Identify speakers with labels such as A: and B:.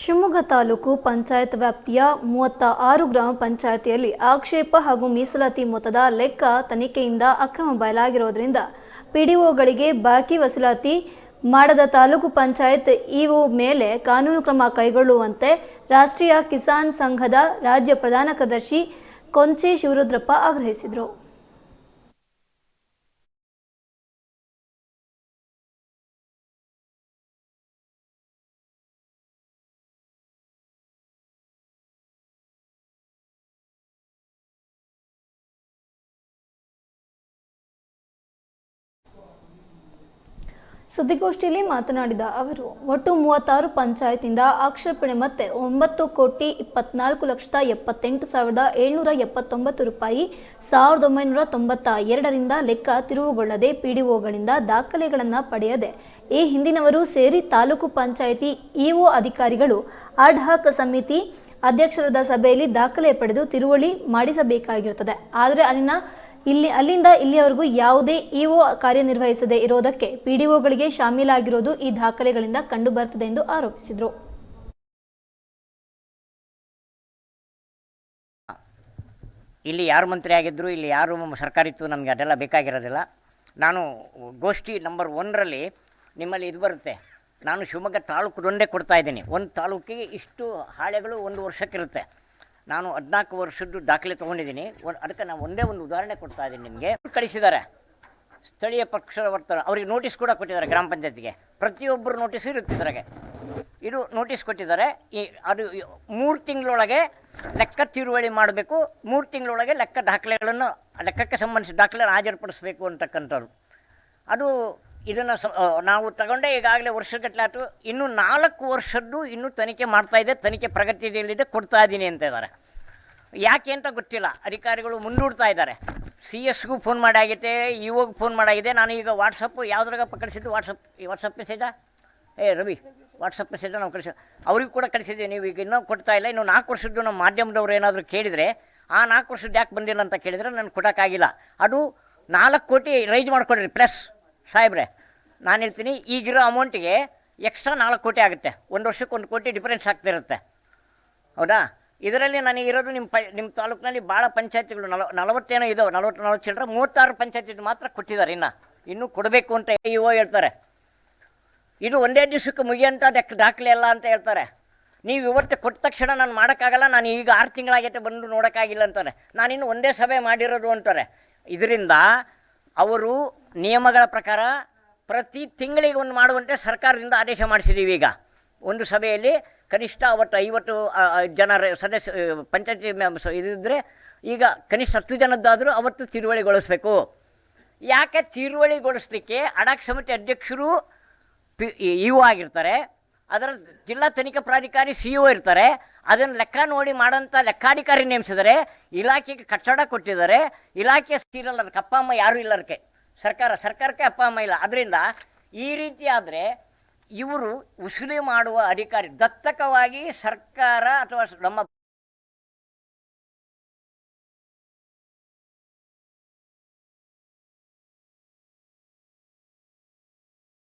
A: ಶಿವಮೊಗ್ಗ ತಾಲೂಕು ಪಂಚಾಯತ್ ವ್ಯಾಪ್ತಿಯ ಮೂವತ್ತ ಆರು ಗ್ರಾಮ ಪಂಚಾಯತಿಯಲ್ಲಿ ಆಕ್ಷೇಪ ಹಾಗೂ ಮೀಸಲಾತಿ ಮೊತ್ತದ ಲೆಕ್ಕ ತನಿಖೆಯಿಂದ ಅಕ್ರಮ ಬಯಲಾಗಿರೋದ್ರಿಂದ ಪಿಡಿಒಗಳಿಗೆ ಬಾಕಿ ವಸೂಲಾತಿ ಮಾಡದ ತಾಲೂಕು ಪಂಚಾಯತ್ ಇಒ ಮೇಲೆ ಕಾನೂನು ಕ್ರಮ ಕೈಗೊಳ್ಳುವಂತೆ ರಾಷ್ಟ್ರೀಯ ಕಿಸಾನ್ ಸಂಘದ ರಾಜ್ಯ ಪ್ರಧಾನ ಕಾರ್ಯದರ್ಶಿ ಕೊಂಚೆ ಶಿವರುದ್ರಪ್ಪ ಆಗ್ರಹಿಸಿದರು. ಸುದ್ದಿಗೋಷ್ಠಿಯಲ್ಲಿ ಮಾತನಾಡಿದ ಅವರು, ಒಟ್ಟು ಮೂವತ್ತಾರು ಪಂಚಾಯತಿಂದ ಆಕ್ಷೇಪಣೆ ಮತ್ತೆ ಒಂಬತ್ತು ಕೋಟಿ ಇಪ್ಪತ್ನಾಲ್ಕು ಲಕ್ಷದ ಎಪ್ಪತ್ತೆಂಟು ಸಾವಿರದ ಏಳ್ನೂರ ಎಪ್ಪತ್ತೊಂಬತ್ತು ರೂಪಾಯಿ ಸಾವಿರದ ಒಂಬೈನೂರ ತೊಂಬತ್ತ ಎರಡರಿಂದ ಲೆಕ್ಕ ತಿರುವುಗೊಳ್ಳದೆ ಪಿಡಿಒಗಳಿಂದ ದಾಖಲೆಗಳನ್ನು ಪಡೆಯದೆ, ಈ ಹಿಂದಿನವರು ಸೇರಿ ತಾಲೂಕು ಪಂಚಾಯಿತಿ ಇಒ ಅಧಿಕಾರಿಗಳು ಅಡ್ ಹಾಕ್ ಸಮಿತಿ ಅಧ್ಯಕ್ಷರದ ಸಭೆಯಲ್ಲಿ ದಾಖಲೆ ಪಡೆದು ತಿರುವಳಿ ಮಾಡಿಸಬೇಕಾಗಿರುತ್ತದೆ. ಆದರೆ ಅಲ್ಲಿನ ಇಲ್ಲಿ, ಅಲ್ಲಿಂದ ಇಲ್ಲಿಯವರೆಗೂ ಯಾವುದೇ ಇಒ ಕಾರ್ಯನಿರ್ವಹಿಸದೆ ಇರೋದಕ್ಕೆ ಪಿಡಿಒಗಳಿಗೆ ಶಾಮೀಲಾಗಿರೋದು ಈ ದಾಖಲೆಗಳಿಂದ ಕಂಡು ಬರ್ತದೆ ಎಂದು ಆರೋಪಿಸಿದರು.
B: ಇಲ್ಲಿ ಯಾರು ಮಂತ್ರಿ ಆಗಿದ್ದರು ಇಲ್ಲಿ ಯಾರು ಸರ್ಕಾರ ಇತ್ತು, ನಮಗೆ ಅದೆಲ್ಲ ಬೇಕಾಗಿರೋದಿಲ್ಲ. ನಾನು ಗೋಷ್ಠಿ ನಂಬರ್ ಒನ್ರಲ್ಲಿ ನಿಮ್ಮಲ್ಲಿ ಇದು ಬರುತ್ತೆ. ನಾನು ಶಿವಮೊಗ್ಗ ತಾಲೂಕದೊಂದೇ ಕೊಡ್ತಾ ಇದ್ದೀನಿ. ಒಂದು ತಾಲೂಕಿಗೆ ಇಷ್ಟು ಹಾಳೆಗಳು ಒಂದು ವರ್ಷಕ್ಕಿರುತ್ತೆ. ನಾನು ಹದಿನಾಲ್ಕು ವರ್ಷದ್ದು ದಾಖಲೆ ತೊಗೊಂಡಿದ್ದೀನಿ. ಅದಕ್ಕೆ ನಾನು ಒಂದೇ ಒಂದು ಉದಾಹರಣೆ ಕೊಡ್ತಾ ಇದ್ದೀನಿ ನಿಮಗೆ. ಕಳಿಸಿದ್ದಾರೆ. ಸ್ಥಳೀಯ ಪಕ್ಷದ ವರ್ತನೆ. ಅವರಿಗೆ ನೋಟಿಸ್ ಕೂಡ ಕೊಟ್ಟಿದ್ದಾರೆ ಗ್ರಾಮ ಪಂಚಾಯತಿಗೆ. ಪ್ರತಿಯೊಬ್ಬರು ನೋಟಿಸ್ ಇರುತ್ತೆ ಇದು ನೋಟಿಸ್ ಕೊಟ್ಟಿದ್ದಾರೆ. ಈ ಅದು ಮೂರು ತಿಂಗಳೊಳಗೆ ಲೆಕ್ಕ ತಿರುವಳಿ ಮಾಡಬೇಕು. ಮೂರು ತಿಂಗಳೊಳಗೆ ಲೆಕ್ಕ ದಾಖಲೆಗಳನ್ನು ಲೆಕ್ಕಕ್ಕೆ ಸಂಬಂಧಿಸಿದ ದಾಖಲೆಗಳನ್ನು ಹಾಜರುಪಡಿಸಬೇಕು ಅಂತಕ್ಕಂಥದ್ದು ಅದು ಇದನ್ನು ನಾವು ತಗೊಂಡೆ ಈಗಾಗಲೇ ವರ್ಷಗಟ್ಟಲೆ ಆಯ್ತು ಇನ್ನೂ ನಾಲ್ಕು ವರ್ಷದ್ದು ಇನ್ನೂ ತನಿಖೆ ಮಾಡ್ತಾ ಇದೆ, ತನಿಖೆ ಪ್ರಗತಿಯಲ್ಲಿದೆ, ಕೊಡ್ತಾ ಇದ್ದೀನಿ ಅಂತ ಇದ್ದಾರೆ ಯಾಕೆ ಅಂತ ಗೊತ್ತಿಲ್ಲ. ಅಧಿಕಾರಿಗಳು ಮುಂದೂಡ್ತಾ ಇದ್ದಾರೆ ಸಿ ಎಸ್ಗೂ ಫೋನ್ ಮಾಡಾಗೈತೆ ಇವಾಗ ಫೋನ್ ಮಾಡಾಗಿದೆ ನಾನು ಈಗ ವಾಟ್ಸಪ್ಪು ಯಾವ್ದ್ರಾಗಪ್ಪ ಕಳಿಸಿದ್ದು? ವಾಟ್ಸಪ್ ವಾಟ್ಸಪ್ ಮೆಸೇಜಾ? ಏ, ರವಿ, ವಾಟ್ಸಪ್ ಮೆಸೇಜ್ ನಾವು ಕಳಿಸಿ, ಅವ್ರಿಗೂ ಕೂಡ ಕಳಿಸಿದ್ದೀವಿ ನೀವು ಈಗ ಇನ್ನೂ ಕೊಡ್ತಾ ಇಲ್ಲ. ಇನ್ನು ನಾಲ್ಕು ವರ್ಷದ್ದು ನಮ್ಮ ಮಾಧ್ಯಮದವ್ರು ಏನಾದರೂ ಕೇಳಿದರೆ, ಆ ನಾಲ್ಕು ವರ್ಷದ್ದು ಯಾಕೆ ಬಂದಿಲ್ಲ ಅಂತ ಕೇಳಿದರೆ ನಾನು ಕೊಡೋಕ್ಕಾಗಿಲ್ಲ. ಅದು ನಾಲ್ಕು ಕೋಟಿ ರೈಸ್ ಮಾಡಿಕೊಡ್ರಿ, ಪ್ಲಸ್. ಸಾಹೇಬ್ರೆ, ನಾನು ಹೇಳ್ತೀನಿ, ಈಗಿರೋ ಅಮೌಂಟಿಗೆ ಎಕ್ಸ್ಟ್ರಾ ನಾಲ್ಕು ಕೋಟಿ ಆಗುತ್ತೆ. ಒಂದು ವರ್ಷಕ್ಕೆ ಒಂದು ಕೋಟಿ ಡಿಫರೆನ್ಸ್ ಆಗ್ತಿರುತ್ತೆ. ಹೌದಾ? ಇದರಲ್ಲಿ ನನಗೆ ಇರೋದು ನಿಮ್ಮ ಪ ನಿಮ್ಮ ತಾಲೂಕಿನಲ್ಲಿ ಭಾಳ ಪಂಚಾಯತಿಗಳು, ನಲ, ನಲವತ್ತೇನೋ ಇದಾವೆ ನಲವತ್ತು ನಲವತ್ತು ಚಿಲ್ಲರೆ ಮೂವತ್ತಾರು ಪಂಚಾಯತಿ ಮಾತ್ರ ಕೊಟ್ಟಿದ್ದಾರೆ ಇನ್ನು. ಇನ್ನೂ ಕೊಡಬೇಕು ಅಂತ ಇಒ ಹೇಳ್ತಾರೆ. ಇದು ಒಂದೇ ದಿವಸಕ್ಕೆ ದಕ್ಕ ದಾಖಲೆ ಅಲ್ಲ ಅಂತ ಹೇಳ್ತಾರೆ. ನೀವು ಇವತ್ತು ಕೊಟ್ಟ ತಕ್ಷಣ ನಾನು ಮಾಡೋಕ್ಕಾಗಲ್ಲ, ನಾನು ಈಗ ಆರು ತಿಂಗಳಾಗೈತೆ ಬಂದು ನೋಡೋಕ್ಕಾಗಿಲ್ಲ ಅಂತಾರೆ. ನಾನಿನ್ನು ಒಂದೇ ಸಭೆ ಮಾಡಿರೋದು ಅಂತಾರೆ. ಇದರಿಂದ ಅವರು ನಿಯಮಗಳ ಪ್ರಕಾರ ಪ್ರತಿ ತಿಂಗಳಿಗೆ ಒಂದು ಮಾಡುವಂತೆ ಸರ್ಕಾರದಿಂದ ಆದೇಶ ಮಾಡಿಸಿದ್ದೀವಿ ಈಗ. ಒಂದು ಸಭೆಯಲ್ಲಿ ಕನಿಷ್ಠ ಅವತ್ತು ಐವತ್ತು ಜನರ ಸದಸ್ಯ ಪಂಚಾಯತಿ ಇದಿದ್ದರೆ ಈಗ ಕನಿಷ್ಠ ಹತ್ತು ಜನದ್ದಾದರೂ ಅವತ್ತು ತಿರುವಳಿಗೊಳಿಸ್ಬೇಕು. ಯಾಕೆ ತಿರುವಳಿಗೊಳಿಸ್ಲಿಕ್ಕೆ ಅಡಾಕ್ ಸಮಿತಿ ಅಧ್ಯಕ್ಷರು ಪಿ ಇ ಒ ಆಗಿರ್ತಾರೆ, ಅದರ ಜಿಲ್ಲಾ ತನಿಖಾ ಪ್ರಾಧಿಕಾರಿ ಸಿ ಒ ಇರ್ತಾರೆ, ಅದನ್ನು ಲೆಕ್ಕ ನೋಡಿ ಮಾಡೋಂಥ ಲೆಕ್ಕಾಧಿಕಾರಿ ನೇಮಿಸಿದರೆ, ಇಲಾಖೆಗೆ ಕಟ್ಟಡ ಕೊಟ್ಟಿದ್ದಾರೆ, ಇಲಾಖೆ ಸ್ಥಿರಲ್ಲ ಅಪ್ಪ ಅಮ್ಮ ಯಾರೂ ಇಲ್ಲ ಅದಕ್ಕೆ. ಸರ್ಕಾರ, ಸರ್ಕಾರಕ್ಕೆ ಅಪ್ಪ, ಅಮ್ಮ ಇಲ್ಲ. ಅದರಿಂದ ಈ ರೀತಿ ಆದರೆ ಇವರು ಉಸುಲಿ ಮಾಡುವ ಅಧಿಕಾರಿ ದತ್ತಕವಾಗಿ ಸರ್ಕಾರ ಅಥವಾ ನಮ್ಮ